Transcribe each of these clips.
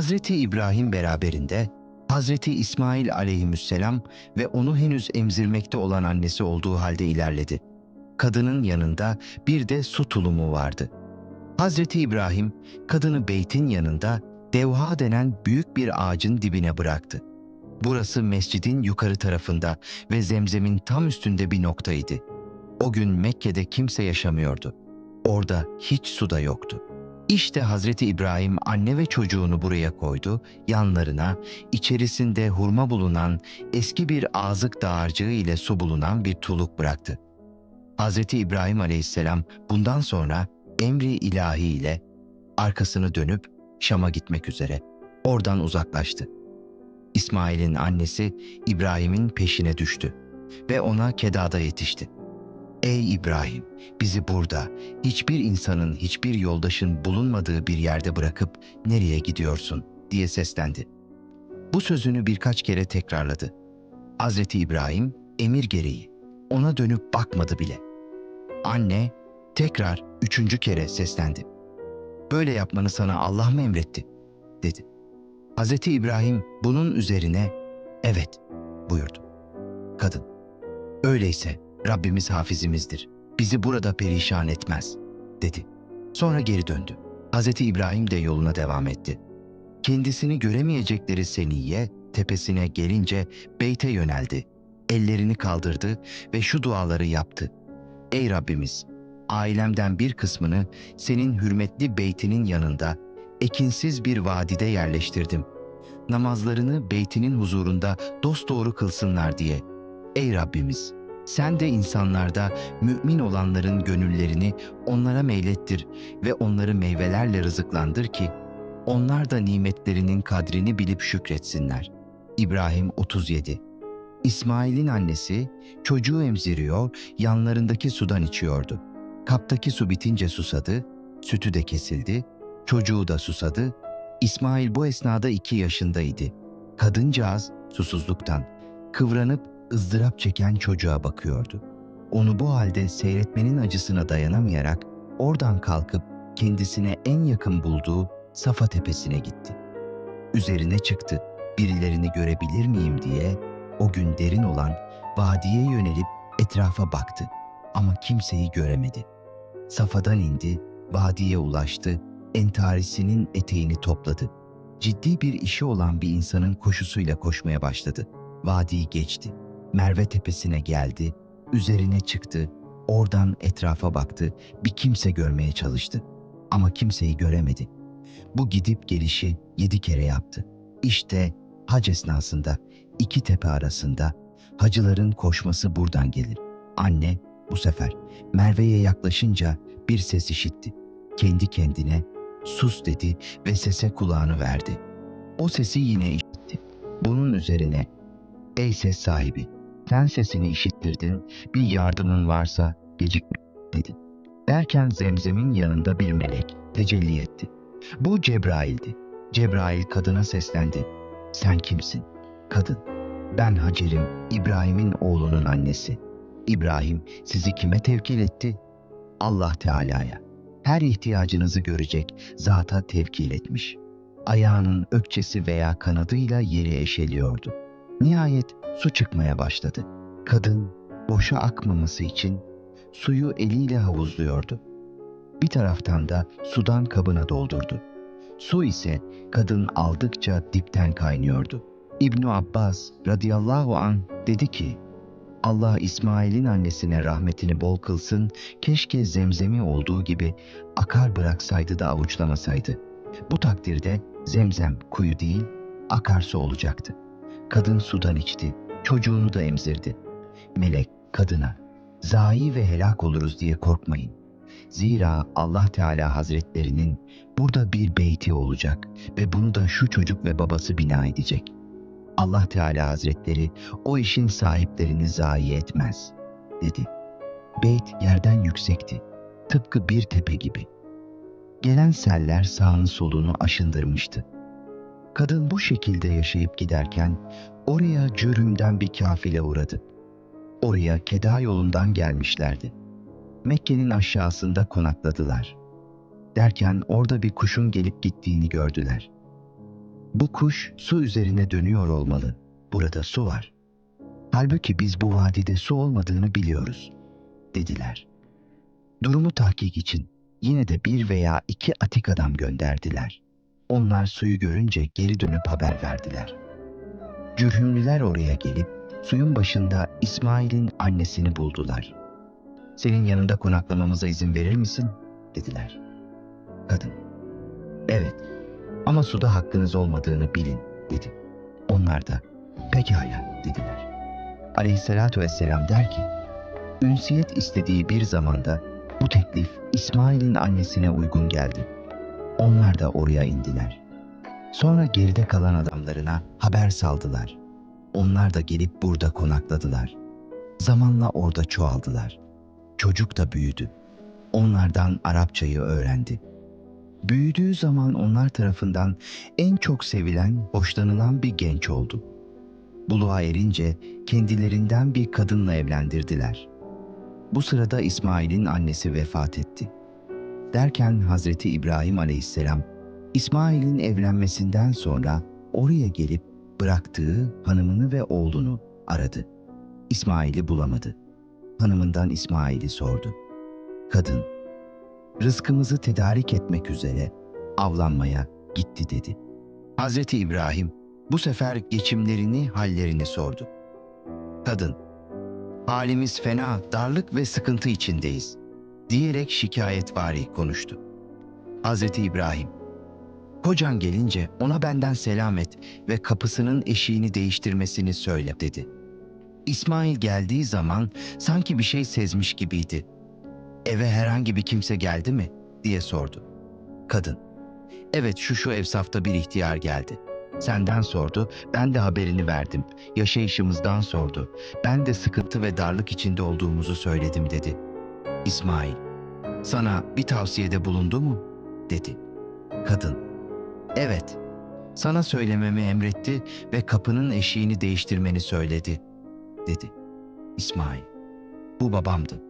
Hazreti İbrahim beraberinde Hazreti İsmail aleyhisselam ve onu henüz emzirmekte olan annesi olduğu halde ilerledi. Kadının yanında bir de su tulumu vardı. Hazreti İbrahim kadını beytin yanında devha denen büyük bir ağacın dibine bıraktı. Burası mescidin yukarı tarafında ve zemzemin tam üstünde bir noktaydı. O gün Mekke'de kimse yaşamıyordu. Orada hiç su da yoktu. İşte Hazreti İbrahim anne ve çocuğunu buraya koydu, yanlarına içerisinde hurma bulunan eski bir ağzık dağarcığı ile su bulunan bir tuluk bıraktı. Hazreti İbrahim aleyhisselam bundan sonra emri ilahi ile arkasını dönüp Şam'a gitmek üzere oradan uzaklaştı. İsmail'in annesi İbrahim'in peşine düştü ve ona Keda'da yetişti. Ey İbrahim, bizi burada, hiçbir insanın, hiçbir yoldaşın bulunmadığı bir yerde bırakıp nereye gidiyorsun diye seslendi. Bu sözünü birkaç kere tekrarladı. Hazreti İbrahim emir gereği ona dönüp bakmadı bile. Anne tekrar üçüncü kere seslendi. Böyle yapmanı sana Allah mı emretti? dedi. Hazreti İbrahim bunun üzerine evet buyurdu. Kadın öyleyse Rabbimiz hafizimizdir. Bizi burada perişan etmez dedi. Sonra geri döndü. Hazreti İbrahim de yoluna devam etti. Kendisini göremeyecekleri Seniye tepesine gelince beyte yöneldi. Ellerini kaldırdı ve şu duaları yaptı. Ey Rabbimiz! Ailemden bir kısmını senin hürmetli beytinin yanında ekinsiz bir vadide yerleştirdim. Namazlarını beytinin huzurunda dosdoğru kılsınlar diye. Ey Rabbimiz! Sen de insanlarda mümin olanların gönüllerini onlara meylettir ve onları meyvelerle rızıklandır ki onlar da nimetlerinin kadrini bilip şükretsinler. İbrahim 37 İsmail'in annesi çocuğu emziriyor, yanlarındaki sudan içiyordu. Kaptaki su bitince susadı, sütü de kesildi, çocuğu da susadı. İsmail bu esnada iki yaşındaydı. Kadıncağız susuzluktan kıvranıp ızdırap çeken çocuğa bakıyordu. Onu bu halde seyretmenin acısına dayanamayarak oradan kalkıp kendisine en yakın bulduğu Safa tepesine gitti. Üzerine çıktı. Birilerini görebilir miyim diye o gün derin olan vadiye yönelip etrafa baktı ama kimseyi göremedi. Safadan indi, vadiye ulaştı, entarisinin eteğini topladı. Ciddi bir işi olan bir insanın koşusuyla koşmaya başladı. Vadiyi geçti. Merve tepesine geldi, üzerine çıktı, oradan etrafa baktı, bir kimse görmeye çalıştı. Ama kimseyi göremedi. Bu gidip gelişi yedi kere yaptı. İşte hac esnasında iki tepe arasında hacıların koşması buradan gelir. Anne bu sefer Merve'ye yaklaşınca bir ses işitti. Kendi kendine sus dedi ve sese kulağını verdi. O sesi yine işitti. Bunun üzerine ey ses sahibi sen sesini işittirdin bir yardımın varsa gecikme dedi. Derken zemzemin yanında bir melek tecelli etti. Bu Cebrail'di. Cebrail kadına seslendi. Sen kimsin? Kadın. Ben Hacer'im, İbrahim'in oğlunun annesi. İbrahim sizi kime tevkil etti? Allah Teala'ya. Her ihtiyacınızı görecek zata tevkil etmiş. Ayağının ökçesi veya kanadıyla yeri eşeliyordu. Nihayet su çıkmaya başladı. Kadın boşa akmaması için suyu eliyle havuzluyordu. Bir taraftan da sudan kabına doldurdu. Su ise kadın aldıkça dipten kaynıyordu. İbn Abbas radıyallahu an dedi ki, Allah İsmail'in annesine rahmetini bol kılsın, keşke zemzemi olduğu gibi akar bıraksaydı da avuçlamasaydı. Bu takdirde zemzem kuyu değil, akarsu olacaktı. Kadın sudan içti, çocuğunu da emzirdi. Melek kadına, zayi ve helak oluruz diye korkmayın. Zira Allah Teala Hazretlerinin burada bir beyti olacak ve bunu da şu çocuk ve babası bina edecek. Allah Teala Hazretleri o işin sahiplerini zayi etmez, dedi. Beyt yerden yüksekti, tıpkı bir tepe gibi. Gelen seller sağını solunu aşındırmıştı. Kadın bu şekilde yaşayıp giderken oraya cürümden bir kafile uğradı. Oraya Keda yolundan gelmişlerdi. Mekke'nin aşağısında konakladılar. Derken orada bir kuşun gelip gittiğini gördüler. Bu kuş su üzerine dönüyor olmalı. Burada su var. Halbuki biz bu vadide su olmadığını biliyoruz, dediler. Durumu tahkik için yine de bir veya iki atik adam gönderdiler. Onlar suyu görünce geri dönüp haber verdiler. Cürhümlüler oraya gelip suyun başında İsmail'in annesini buldular. Senin yanında konaklamamıza izin verir misin? dediler. Kadın, evet ama suda hakkınız olmadığını bilin dedi. Onlar da pekala dediler. Aleyhissalatü vesselam der ki, ünsiyet istediği bir zamanda bu teklif İsmail'in annesine uygun geldi. Onlar da oraya indiler. Sonra geride kalan adamlarına haber saldılar. Onlar da gelip burada konakladılar. Zamanla orada çoğaldılar. Çocuk da büyüdü. Onlardan Arapçayı öğrendi. Büyüdüğü zaman onlar tarafından en çok sevilen, hoşlanılan bir genç oldu. Buluğa erince kendilerinden bir kadınla evlendirdiler. Bu sırada İsmail'in annesi vefat etti. Derken Hazreti İbrahim aleyhisselam İsmail'in evlenmesinden sonra oraya gelip bıraktığı hanımını ve oğlunu aradı. İsmail'i bulamadı. Hanımından İsmail'i sordu. Kadın, rızkımızı tedarik etmek üzere avlanmaya gitti dedi. Hazreti İbrahim bu sefer geçimlerini, hallerini sordu. Kadın, halimiz fena, darlık ve sıkıntı içindeyiz diyerek şikayetvari konuştu. Hazreti İbrahim, kocan gelince ona benden selam et ve kapısının eşiğini değiştirmesini söyle dedi. İsmail geldiği zaman sanki bir şey sezmiş gibiydi. Eve herhangi bir kimse geldi mi diye sordu. Kadın, evet şu şu evsafta bir ihtiyar geldi. Senden sordu, ben de haberini verdim. Yaşayışımızdan sordu. Ben de sıkıntı ve darlık içinde olduğumuzu söyledim dedi. İsmail, sana bir tavsiyede bulundu mu? dedi. Kadın, evet, sana söylememi emretti ve kapının eşiğini değiştirmeni söyledi, dedi. İsmail, bu babamdı.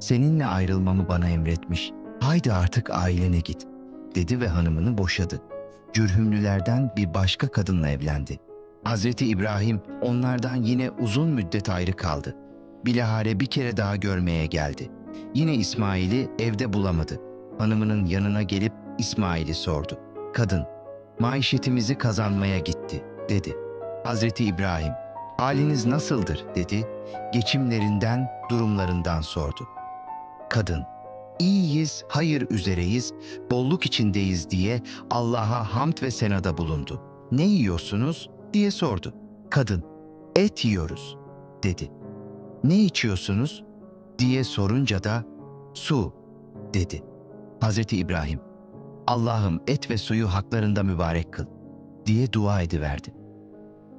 Seninle ayrılmamı bana emretmiş. Haydi artık ailene git, dedi ve hanımını boşadı. Cürhümlülerden bir başka kadınla evlendi. Hazreti İbrahim onlardan yine uzun müddet ayrı kaldı. Bilahare bir kere daha görmeye geldi. Yine İsmail'i evde bulamadı. Hanımının yanına gelip İsmail'i sordu. Kadın, maişetimizi kazanmaya gitti, dedi. Hazreti İbrahim, haliniz nasıldır, dedi. Geçimlerinden, durumlarından sordu. Kadın, iyiyiz, hayır üzereyiz, bolluk içindeyiz diye Allah'a hamd ve senada bulundu. Ne yiyorsunuz diye sordu. Kadın, et yiyoruz, dedi. Ne içiyorsunuz diye sorunca da su, dedi. Hazreti İbrahim, Allah'ım et ve suyu haklarında mübarek kıl diye dua ediverdi.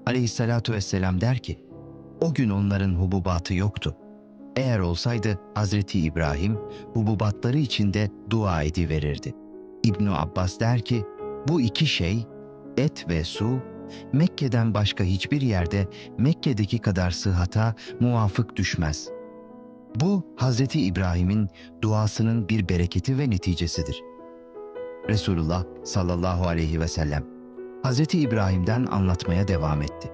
Aleyhissalatu vesselam der ki, o gün onların hububatı yoktu. Eğer olsaydı Hazreti İbrahim hububatları içinde dua ediverirdi. İbn Abbas der ki, bu iki şey, et ve su, Mekke'den başka hiçbir yerde Mekke'deki kadar sıhhata muvafık düşmez. Bu Hazreti İbrahim'in duasının bir bereketi ve neticesidir. Resulullah sallallahu aleyhi ve sellem Hazreti İbrahim'den anlatmaya devam etti.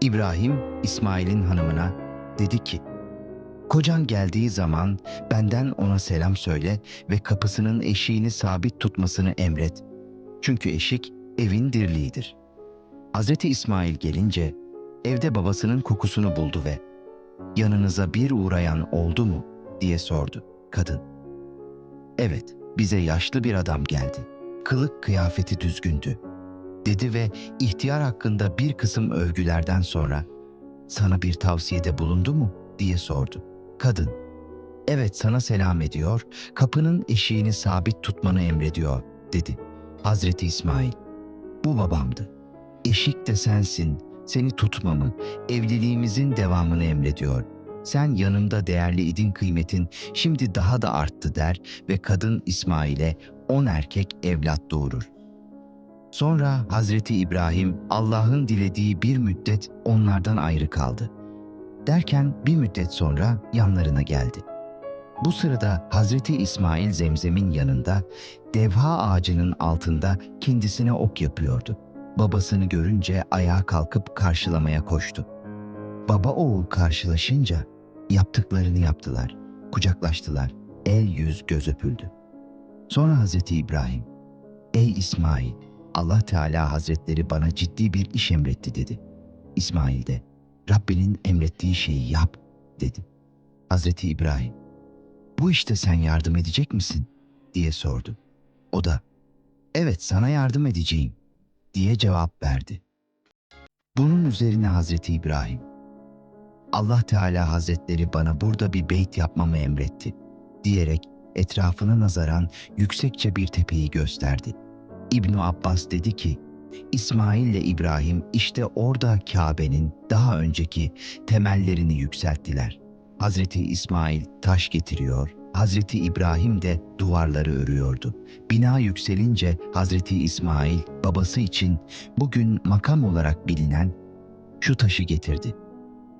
İbrahim İsmail'in hanımına dedi ki, Kocan geldiği zaman benden ona selam söyle ve kapısının eşiğini sabit tutmasını emret. Çünkü eşik evin dirliğidir. Hazreti İsmail gelince evde babasının kokusunu buldu ve yanınıza bir uğrayan oldu mu diye sordu kadın. Evet, bize yaşlı bir adam geldi. Kılık kıyafeti düzgündü. Dedi ve ihtiyar hakkında bir kısım övgülerden sonra sana bir tavsiyede bulundu mu diye sordu. Kadın, evet sana selam ediyor, kapının eşiğini sabit tutmanı emrediyor dedi. Hazreti İsmail, bu babamdı. Eşik de sensin, seni tutmamı, evliliğimizin devamını emrediyor. Sen yanımda değerli idin kıymetin şimdi daha da arttı der ve kadın İsmail'e on erkek evlat doğurur. Sonra Hazreti İbrahim Allah'ın dilediği bir müddet onlardan ayrı kaldı. Derken bir müddet sonra yanlarına geldi. Bu sırada Hazreti İsmail Zemzem'in yanında devha ağacının altında kendisine ok yapıyordu. Babasını görünce ayağa kalkıp karşılamaya koştu. Baba oğul karşılaşınca yaptıklarını yaptılar, kucaklaştılar, el yüz göz öpüldü. Sonra Hazreti İbrahim, ''Ey İsmail, Allah Teala Hazretleri bana ciddi bir iş emretti.'' dedi. İsmail de, ''Rabbinin emrettiği şeyi yap.'' dedi. Hazreti İbrahim, ''Bu işte sen yardım edecek misin?'' diye sordu. O da, ''Evet sana yardım edeceğim.'' Diye cevap verdi. Bunun üzerine Hazreti İbrahim, Allah Teala Hazretleri bana burada bir beyt yapmamı emretti diyerek etrafına nazaran yüksekçe bir tepeyi gösterdi. İbnu Abbas dedi ki, İsmail ile İbrahim işte orada Kabe'nin daha önceki temellerini yükselttiler. Hazreti İsmail taş getiriyor, Hazreti İbrahim de duvarları örüyordu. Bina yükselince Hazreti İsmail babası için bugün makam olarak bilinen şu taşı getirdi.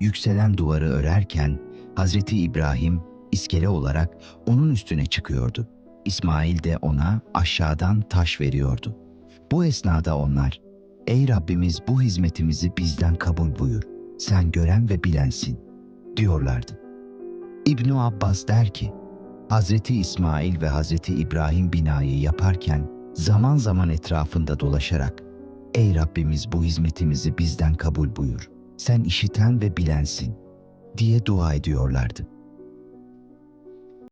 Yükselen duvarı örerken Hazreti İbrahim iskele olarak onun üstüne çıkıyordu. İsmail de ona aşağıdan taş veriyordu. Bu esnada onlar, Ey Rabbimiz bu hizmetimizi bizden kabul buyur. Sen gören ve bilensin, diyorlardı. İbnu Abbas der ki, Hazreti İsmail ve Hazreti İbrahim binayı yaparken zaman zaman etrafında dolaşarak Ey Rabbimiz bu hizmetimizi bizden kabul buyur. Sen işiten ve bilensin diye dua ediyorlardı.